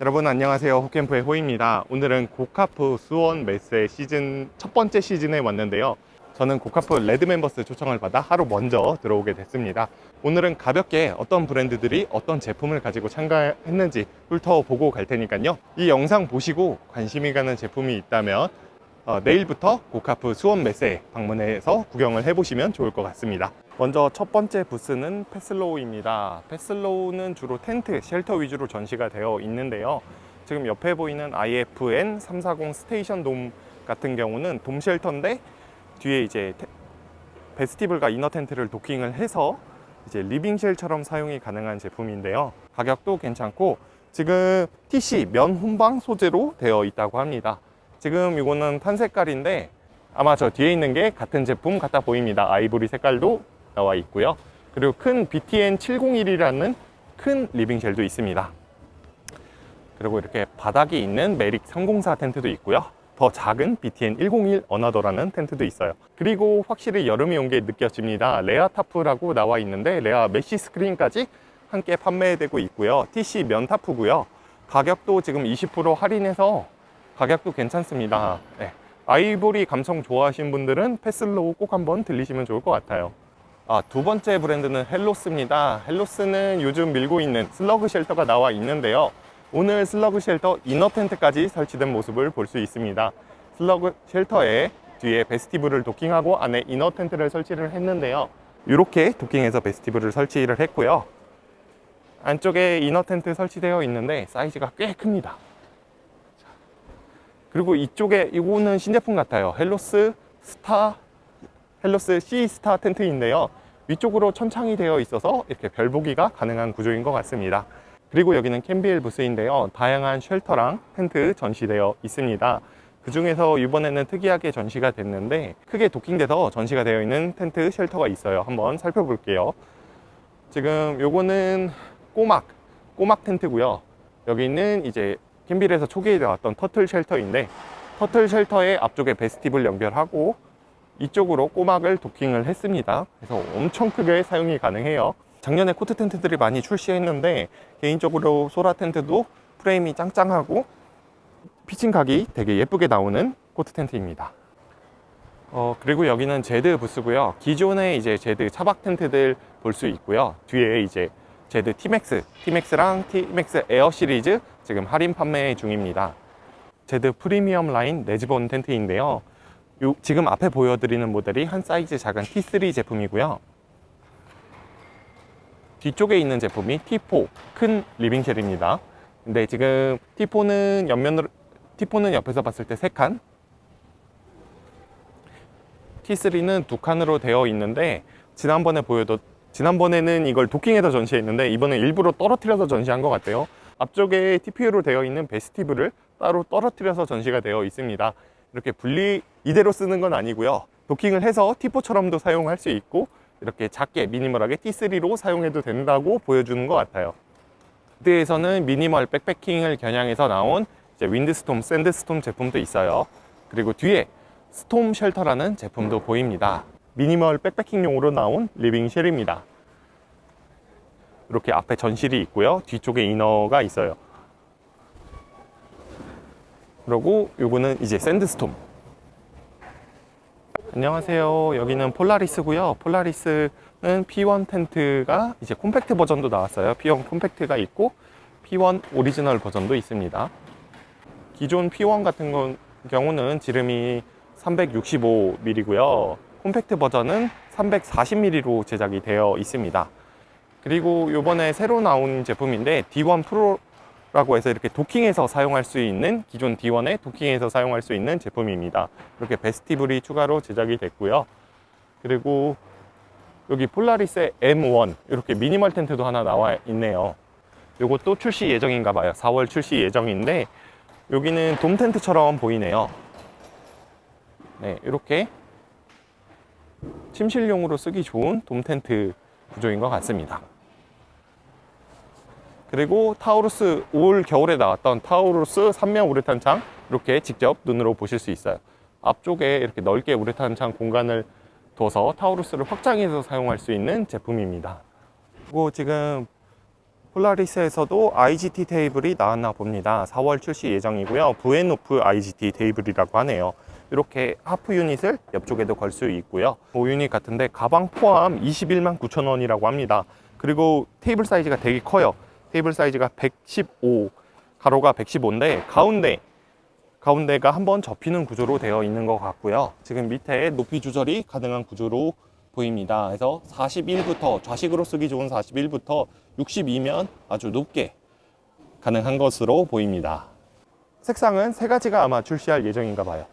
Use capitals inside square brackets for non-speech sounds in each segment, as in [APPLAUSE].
여러분 안녕하세요. 호캠프의 호입니다. 오늘은 고카프 수원 메스의 시즌 첫 번째 시즌에 왔는데요. 저는 고카프 레드 멤버스 초청을 받아 하루 먼저 들어오게 됐습니다. 오늘은 가볍게 어떤 브랜드들이 어떤 제품을 가지고 참가했는지 훑어보고 갈 테니까요. 이 영상 보시고 관심이 가는 제품이 있다면 어, 내일부터 고카프 수원 메스에 방문해서 구경을 해보시면 좋을 것 같습니다. 먼저 첫 번째 부스는 패슬로우입니다. 패슬로우는 주로 텐트, 쉘터 위주로 전시가 되어 있는데요. 지금 옆에 보이는 IFN 340 스테이션 돔 같은 경우는 돔 쉘터인데 뒤에 이제 테- 베스티블과 이너 텐트를 도킹을 해서 이제 리빙쉘처럼 사용이 가능한 제품인데요. 가격도 괜찮고 지금 TC 면 혼방 소재로 되어 있다고 합니다. 지금 이거는 탄 색깔인데 아마 저 뒤에 있는 게 같은 제품 같아 보입니다. 아이보리 색깔도 나와 있고요. 그리고 큰 BTN 701이라는 큰 리빙쉘도 있습니다. 그리고 이렇게 바닥이 있는 메릭 304 텐트도 있고요. 더 작은 BTN 101 어나더라는 텐트도 있어요. 그리고 확실히 여름이 온 게 느껴집니다. 레아 타프라고 나와 있는데 레아 메쉬 스크린까지 함께 판매되고 있고요. TC 면 타프고요. 가격도 지금 20% 할인해서 가격도 괜찮습니다. 네. 아이보리 감성 좋아하시는 분들은 패슬로우 꼭 한번 들리시면 좋을 것 같아요. 아, 두 번째 브랜드는 헬로스입니다. 헬로스는 요즘 밀고 있는 슬러그 쉘터가 나와 있는데요. 오늘 슬러그 쉘터 이너 텐트까지 설치된 모습을 볼 수 있습니다. 슬러그 쉘터에 뒤에 베스티블을 도킹하고 안에 이너 텐트를 설치를 했는데요. 이렇게 도킹해서 베스티블을 설치를 했고요. 안쪽에 이너 텐트 설치되어 있는데 사이즈가 꽤 큽니다. 그리고 이쪽에 이거는 신제품 같아요. 헬로스 스타 헬로스 C 스타 텐트인데요. 위쪽으로 천창이 되어 있어서 이렇게 별 보기가 가능한 구조인 것 같습니다. 그리고 여기는 캠비엘 부스인데요. 다양한 쉘터랑 텐트 전시되어 있습니다. 그 중에서 이번에는 특이하게 전시가 됐는데 크게 도킹돼서 전시가 되어 있는 텐트 쉘터가 있어요. 한번 살펴볼게요. 지금 요거는 꼬막, 꼬막 텐트고요. 여기는 이제 캠빌에서 초기에 나왔던 터틀 쉘터인데 터틀 쉘터의 앞쪽에 베스티블 연결하고 이쪽으로 꼬막을 도킹을 했습니다. 그래서 엄청 크게 사용이 가능해요. 작년에 코트 텐트들이 많이 출시했는데 개인적으로 소라 텐트도 프레임이 짱짱하고 피칭각이 되게 예쁘게 나오는 코트 텐트입니다. 어, 그리고 여기는 제드 부스고요. 기존의 이제 제드 차박 텐트들 볼 수 있고요. 뒤에 이제 제드 티맥스, 티맥스랑 티맥스 에어 시리즈 지금 할인 판매 중입니다. 제드 프리미엄 라인 레즈본 텐트인데요. 요- 지금 앞에 보여드리는 모델이 한 사이즈 작은 T3 제품이고요. 뒤쪽에 있는 제품이 T4 큰 리빙쉘입니다. 근데 지금 T4는 옆면으로 T4는 옆에서 봤을 때 3칸, T3는 두 칸으로 되어 있는데 지난번에 보여도 지난번에는 이걸 도킹해서 전시했는데 이번엔 일부러 떨어뜨려서 전시한 것 같아요. 앞쪽에 TPU로 되어 있는 베스티블을 따로 떨어뜨려서 전시가 되어 있습니다. 이렇게 분리 이대로 쓰는 건 아니고요. 도킹을 해서 T4처럼도 사용할 수 있고 이렇게 작게 미니멀하게 T3로 사용해도 된다고 보여주는 것 같아요. 무대에서는 미니멀 백패킹을 겨냥해서 나온 이제 윈드스톰, 샌드스톰 제품도 있어요. 그리고 뒤에 스톰 쉘터라는 제품도 보입니다. 미니멀 백패킹용으로 나온 리빙쉘입니다. 이렇게 앞에 전실이 있고요. 뒤쪽에 이너가 있어요. 그리고 요거는 이제 샌드스톰. 안녕하세요. 여기는 폴라리스고요. 폴라리스는 P1 텐트가 이제 콤팩트 버전도 나왔어요. P1 콤팩트가 있고 P1 오리지널 버전도 있습니다. 기존 P1 같은 건- 경우는 지름이 365mm고요. 콤팩트 버전은 340mm로 제작이 되어 있습니다. 그리고 요번에 새로 나온 제품인데 D1 프로 라고 해서 이렇게 도킹해서 사용할 수 있는 기존 D1에 도킹해서 사용할 수 있는 제품입니다. 이렇게 베스티블이 추가로 제작이 됐고요. 그리고 여기 폴라리스의 M1 이렇게 미니멀 텐트도 하나 나와 있네요. 요것도 출시 예정인가 봐요. 4월 출시 예정인데 여기는 돔 텐트처럼 보이네요. 네, 이렇게 침실용으로 쓰기 좋은 돔 텐트 구조인 것 같습니다. 그리고 타우루스 올 겨울에 나왔던 타우루스 3면 우레탄 창 이렇게 직접 눈으로 보실 수 있어요. 앞쪽에 이렇게 넓게 우레탄 창 공간을 둬서 타우루스를 확장해서 사용할 수 있는 제품입니다. 그리고 지금 폴라리스에서도 IGT 테이블이 나왔나 봅니다. 4월 출시 예정이고요. 부엔오프 IGT 테이블이라고 하네요. 이렇게 하프 유닛을 옆쪽에도 걸 수 있고요. 5유닛 같은데 가방 포함 21만 9천 원이라고 합니다. 그리고 테이블 사이즈가 되게 커요. 테이블 사이즈가 115, 가로가 115인데 가운데 가운데가 한번 접히는 구조로 되어 있는 것 같고요. 지금 밑에 높이 조절이 가능한 구조로 보입니다. 그래서 41부터 좌식으로 쓰기 좋은 41부터 62면 아주 높게 가능한 것으로 보입니다. 색상은 세 가지가 아마 출시할 예정인가 봐요.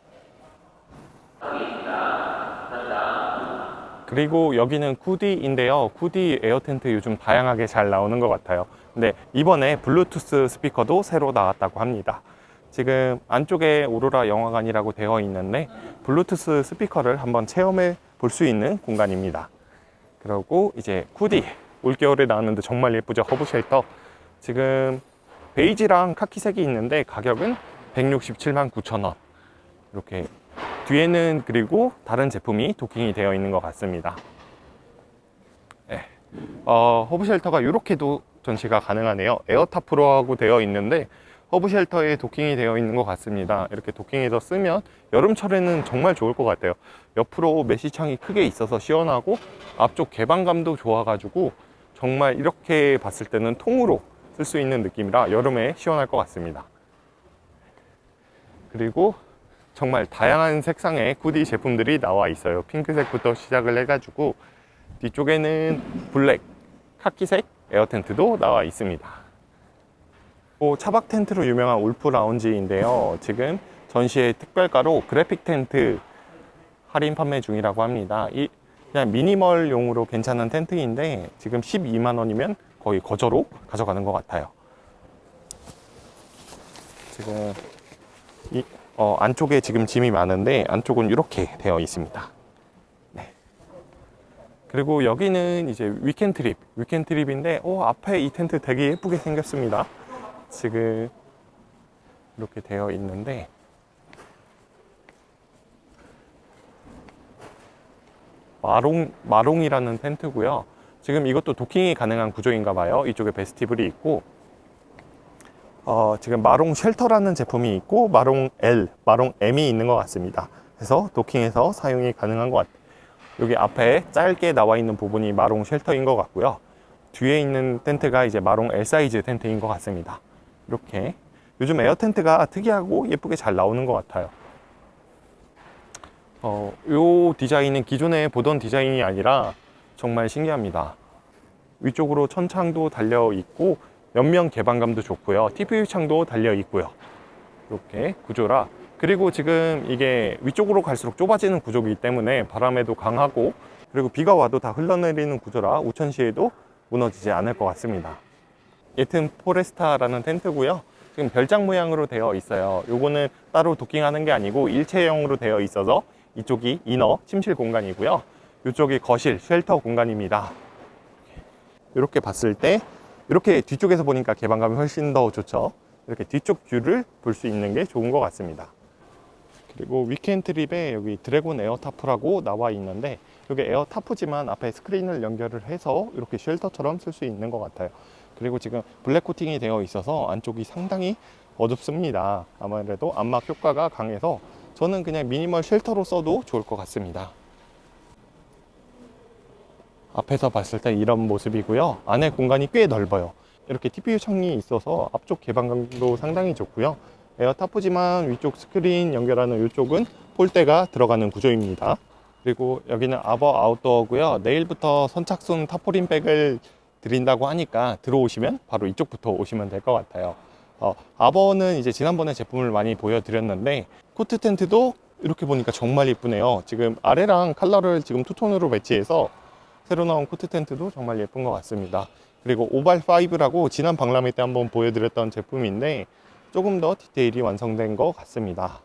그리고 여기는 쿠디인데요. 쿠디 에어 텐트 요즘 다양하게 잘 나오는 것 같아요. 근데 이번에 블루투스 스피커도 새로 나왔다고 합니다. 지금 안쪽에 오로라 영화관이라고 되어 있는데 블루투스 스피커를 한번 체험해 볼 수 있는 공간입니다. 그리고 이제 쿠디 올겨울에 나왔는데 정말 예쁘죠 허브 쉘터 지금 베이지랑 카키색이 있는데 가격은 167만 9천 원 이렇게 뒤에는 그리고 다른 제품이 도킹이 되어 있는 것 같습니다. 네. 어, 허브 쉘터가 이렇게도 전시가 가능하네요. 에어타프로하고 되어 있는데 허브 쉘터에 도킹이 되어 있는 것 같습니다. 이렇게 도킹해서 쓰면 여름철에는 정말 좋을 것 같아요. 옆으로 메시창이 크게 있어서 시원하고 앞쪽 개방감도 좋아가지고 정말 이렇게 봤을 때는 통으로 쓸 수 있는 느낌이라 여름에 시원할 것 같습니다. 그리고 정말 다양한 색상의 쿠디 제품들이 나와 있어요. 핑크색부터 시작을 해가지고 뒤쪽에는 블랙, 카키색 에어 텐트도 나와 있습니다. 또 차박 텐트로 유명한 울프 라운지인데요. 지금 전시의 특별가로 그래픽 텐트 할인 판매 중이라고 합니다. 이 그냥 미니멀용으로 괜찮은 텐트인데 지금 12만 원이면 거의 거저로 가져가는 것 같아요. 지금 이 어, 안쪽에 지금 짐이 많은데 안쪽은 이렇게 되어 있습니다. 네. 그리고 여기는 이제 위켄 트립, 위켄 트립인데 어, 앞에 이 텐트 되게 예쁘게 생겼습니다. 지금 이렇게 되어 있는데 마롱 마롱이라는 텐트고요. 지금 이것도 도킹이 가능한 구조인가 봐요. 이쪽에 베스티블이 있고 어, 지금 마롱 쉘터라는 제품이 있고 마롱 L, 마롱 M이 있는 것 같습니다. 그래서 도킹해서 사용이 가능한 것 같아요. 여기 앞에 짧게 나와 있는 부분이 마롱 쉘터인 것 같고요. 뒤에 있는 텐트가 이제 마롱 L 사이즈 텐트인 것 같습니다. 이렇게 요즘 에어 텐트가 특이하고 예쁘게 잘 나오는 것 같아요. 어, 요 디자인은 기존에 보던 디자인이 아니라 정말 신기합니다. 위쪽으로 천창도 달려 있고 옆면 개방감도 좋고요. TPU 창도 달려 있고요. 이렇게 구조라 그리고 지금 이게 위쪽으로 갈수록 좁아지는 구조이기 때문에 바람에도 강하고 그리고 비가 와도 다 흘러내리는 구조라 우천시에도 무너지지 않을 것 같습니다. 예튼 포레스타라는 텐트고요. 지금 별장 모양으로 되어 있어요. 요거는 따로 도킹하는 게 아니고 일체형으로 되어 있어서 이쪽이 이너 침실 공간이고요. 이쪽이 거실 쉘터 공간입니다. 이렇게 봤을 때 이렇게 뒤쪽에서 보니까 개방감이 훨씬 더 좋죠. 이렇게 뒤쪽 뷰를 볼 수 있는 게 좋은 것 같습니다. 그리고 위켄 트립에 여기 드래곤 에어타프라고 나와 있는데 여기 에어타프지만 앞에 스크린을 연결을 해서 이렇게 쉘터처럼 쓸 수 있는 것 같아요. 그리고 지금 블랙 코팅이 되어 있어서 안쪽이 상당히 어둡습니다. 아무래도 암막 효과가 강해서 저는 그냥 미니멀 쉘터로 써도 좋을 것 같습니다. 앞에서 봤을 때 이런 모습이고요. 안에 공간이 꽤 넓어요. 이렇게 TPU 창이 있어서 앞쪽 개방감도 상당히 좋고요. 에어타프지만 위쪽 스크린 연결하는 이쪽은 폴대가 들어가는 구조입니다. 그리고 여기는 아버 아웃도어고요. 내일부터 선착순 타포린 백을 드린다고 하니까 들어오시면 바로 이쪽부터 오시면 될 것 같아요. 어, 아버는 이제 지난번에 제품을 많이 보여드렸는데 코트 텐트도 이렇게 보니까 정말 예쁘네요. 지금 아래랑 컬러를 지금 투톤으로 배치해서 새로 나온 코트 텐트도 정말 예쁜 것 같습니다. 그리고 오발5라고 지난 박람회 때 한번 보여드렸던 제품인데 조금 더 디테일이 완성된 것 같습니다.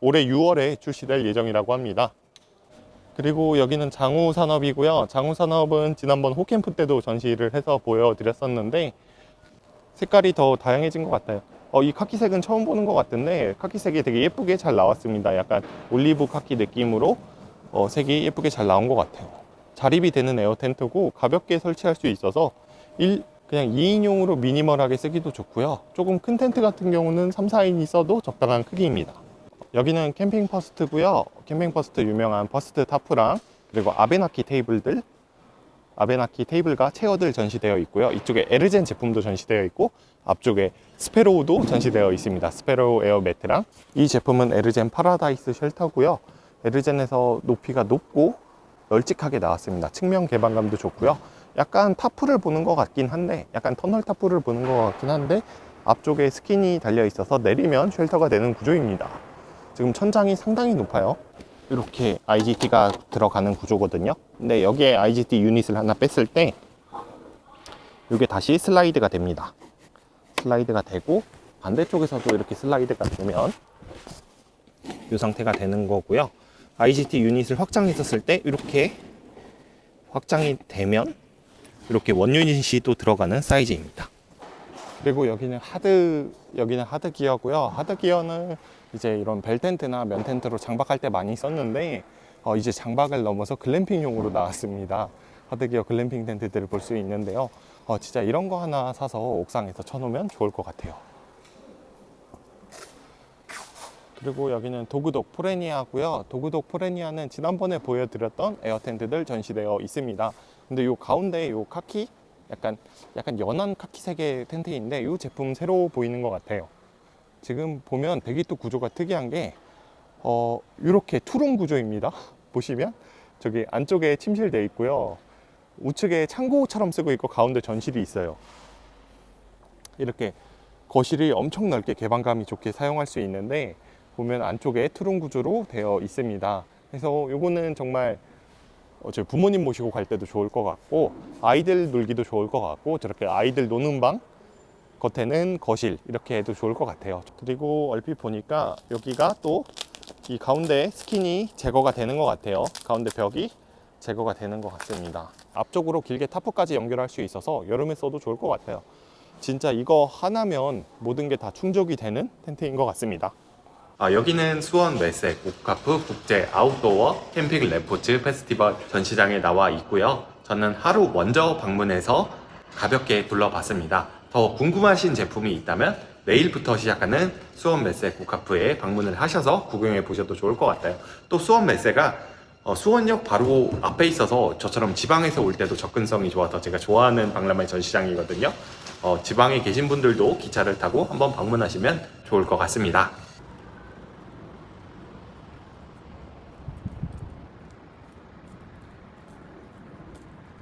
올해 6월에 출시될 예정이라고 합니다. 그리고 여기는 장우 산업이고요. 장우 산업은 지난번 호캠프 때도 전시를 해서 보여드렸었는데 색깔이 더 다양해진 것 같아요. 어, 이 카키색은 처음 보는 것 같은데 카키색이 되게 예쁘게 잘 나왔습니다. 약간 올리브 카키 느낌으로 어, 색이 예쁘게 잘 나온 것 같아요. 자립이 되는 에어 텐트고 가볍게 설치할 수 있어서 일, 그냥 2인용으로 미니멀하게 쓰기도 좋고요. 조금 큰 텐트 같은 경우는 3, 4인이 써도 적당한 크기입니다. 여기는 캠핑 퍼스트고요. 캠핑 퍼스트 유명한 퍼스트 타프랑 그리고 아베나키 테이블들 아베나키 테이블과 체어들 전시되어 있고요. 이쪽에 에르젠 제품도 전시되어 있고 앞쪽에 스페로우도 전시되어 있습니다. 스페로우 에어 매트랑 이 제품은 에르젠 파라다이스 쉘터고요. 에르젠에서 높이가 높고 널찍하게 나왔습니다. 측면 개방감도 좋고요. 약간 타프를 보는 것 같긴 한데 약간 터널 타프를 보는 것 같긴 한데 앞쪽에 스킨이 달려 있어서 내리면 쉘터가 되는 구조입니다. 지금 천장이 상당히 높아요. 이렇게 IGT가 들어가는 구조거든요. 근데 여기에 IGT 유닛을 하나 뺐을 때 이게 다시 슬라이드가 됩니다. 슬라이드가 되고 반대쪽에서도 이렇게 슬라이드가 되면 이 상태가 되는 거고요. IGT 유닛을 확장했었을 때 이렇게 확장이 되면 이렇게 원 유닛이 또 들어가는 사이즈입니다. 그리고 여기는 하드 여기는 하드 기어고요. 하드 기어는 이제 이런 벨 텐트나 면 텐트로 장박할 때 많이 썼는데 어, 이제 장박을 넘어서 글램핑용으로 나왔습니다. 하드 기어 글램핑 텐트들을 볼 수 있는데요. 어, 진짜 이런 거 하나 사서 옥상에서 쳐놓으면 좋을 것 같아요. 그리고 여기는 도그독 포레니아고요. 도그독 포레니아는 지난번에 보여드렸던 에어 텐트들 전시되어 있습니다. 근데 요 가운데 요 카키 약간 약간 연한 카키색의 텐트인데 이 제품 새로 보이는 것 같아요. 지금 보면 배기뚝 구조가 특이한 게 어, 이렇게 투룸 구조입니다. [LAUGHS] 보시면 저기 안쪽에 침실돼 있고요. 우측에 창고처럼 쓰고 있고 가운데 전실이 있어요. 이렇게 거실이 엄청 넓게 개방감이 좋게 사용할 수 있는데 보면 안쪽에 투룸 구조로 되어 있습니다. 그래서 요거는 정말 어, 저희 부모님 모시고 갈 때도 좋을 것 같고 아이들 놀기도 좋을 것 같고 저렇게 아이들 노는 방 겉에는 거실 이렇게 해도 좋을 것 같아요. 그리고 얼핏 보니까 여기가 또 이 가운데 스킨이 제거가 되는 것 같아요. 가운데 벽이 제거가 되는 것 같습니다. 앞쪽으로 길게 타프까지 연결할 수 있어서 여름에 써도 좋을 것 같아요. 진짜 이거 하나면 모든 게 다 충족이 되는 텐트인 것 같습니다. 아, 여기는 수원 메세 고카프 국제 아웃도어 캠핑 레포츠 페스티벌 전시장에 나와 있고요. 저는 하루 먼저 방문해서 가볍게 둘러봤습니다. 더 궁금하신 제품이 있다면 내일부터 시작하는 수원 메세 고카프에 방문을 하셔서 구경해 보셔도 좋을 것 같아요. 또 수원 메세가 어, 수원역 바로 앞에 있어서 저처럼 지방에서 올 때도 접근성이 좋아서 제가 좋아하는 박람회 전시장이거든요. 어, 지방에 계신 분들도 기차를 타고 한번 방문하시면 좋을 것 같습니다.